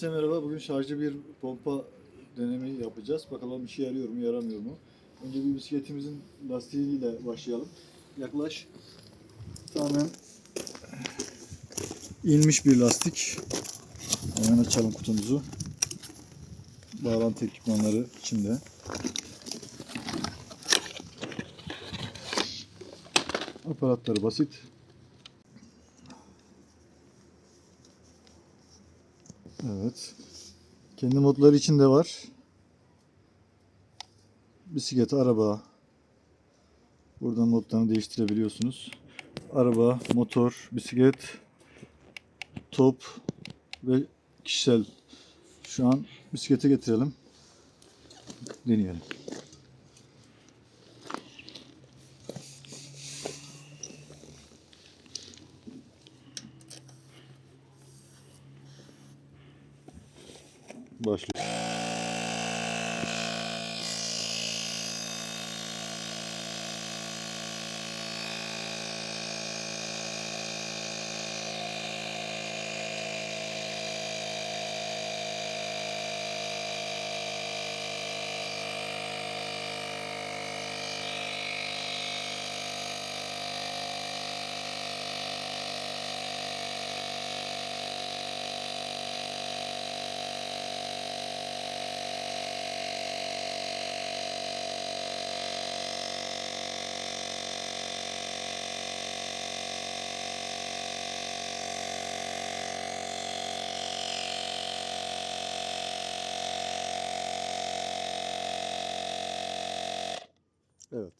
Herkese merhaba. Bugün şarjlı bir pompa denemi yapacağız. Bakalım işe yarıyor mu, yaramıyor mu? Önce bir bisikletimizin lastiğiyle başlayalım. Yaklaş. Tamamen inmiş bir lastik. Hemen açalım kutumuzu. Bağlantı ekipmanları içinde. Aparatları basit. Evet. Kendi modları içinde var. Bisiklet, araba. Buradan modlarını değiştirebiliyorsunuz. Araba, motor, bisiklet, top ve kişisel. Şu an bisiklete getirelim. Deneyelim. Başlıyor. Evet.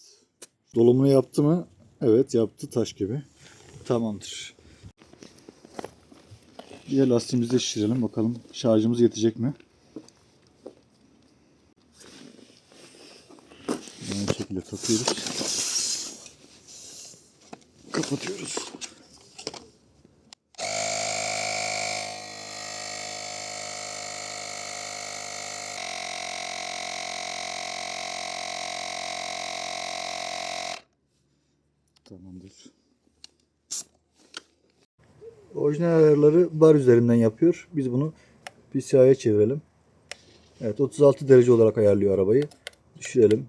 Dolumunu yaptı mı? Evet yaptı taş gibi. Tamamdır. Diğer lastiğimizi de şişirelim bakalım şarjımız yetecek mi? Aynı şekilde takıyoruz. Kapatıyoruz. Tamamdır. Orijinal ayarları bar üzerinden yapıyor. Biz bunu PCI'ye çevirelim. Evet 36 derece olarak ayarlıyor arabayı. Düşürelim.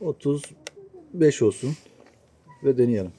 35 olsun. Ve deneyelim.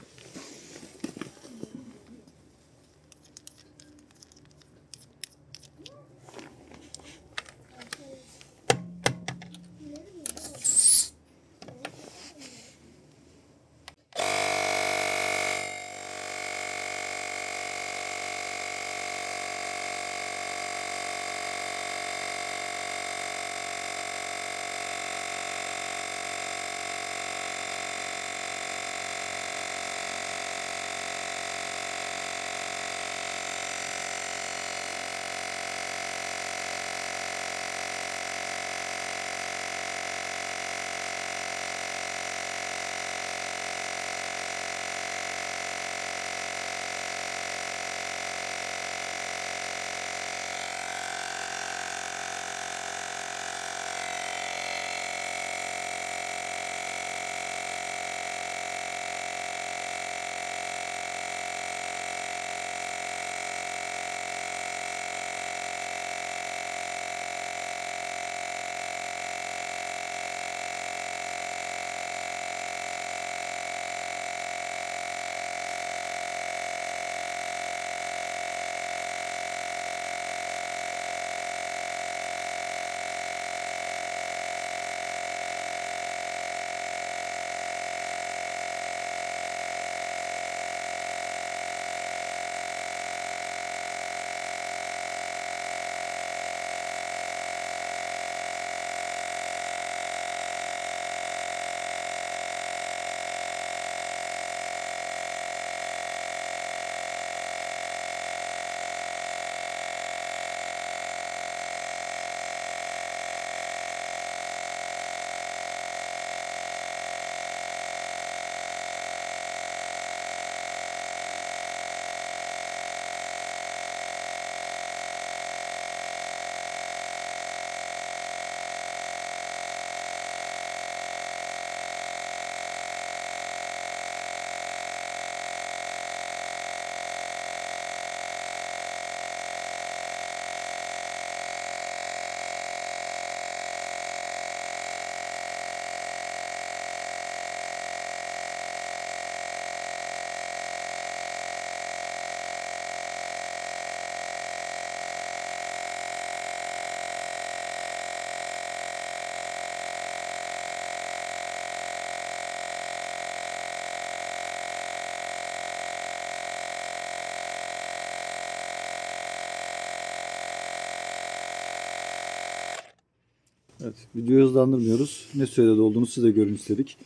Evet, videoyu hızlandırmıyoruz. Ne sürede olduğunu size görün istedik.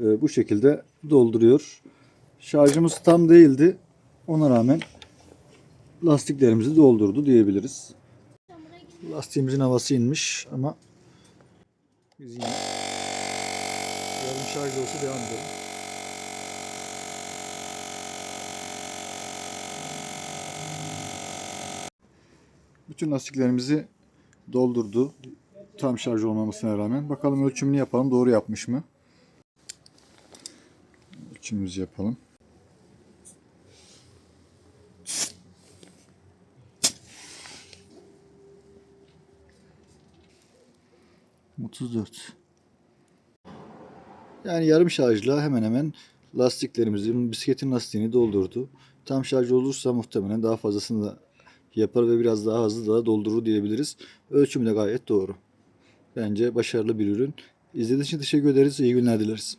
Ee, bu şekilde dolduruyor. Şarjımız tam değildi. Ona rağmen lastiklerimizi doldurdu diyebiliriz. Lastiğimizin havası inmiş ama biz yine yarım şarj olsa devam edelim. Bütün lastiklerimizi doldurdu. Tam şarj olmamasına rağmen. Bakalım ölçümünü yapalım. Doğru yapmış mı? Ölçümümüzü yapalım. Otuz dört. Yani yarım şarjla hemen hemen lastiklerimizi, bisikletin lastiğini doldurdu. Tam şarj olursa muhtemelen daha fazlasını da yapar ve biraz daha hızlı da doldurur diyebiliriz. Ölçümü de gayet doğru. Bence başarılı bir ürün. İzlediğiniz için teşekkür ederiz. İyi günler dileriz.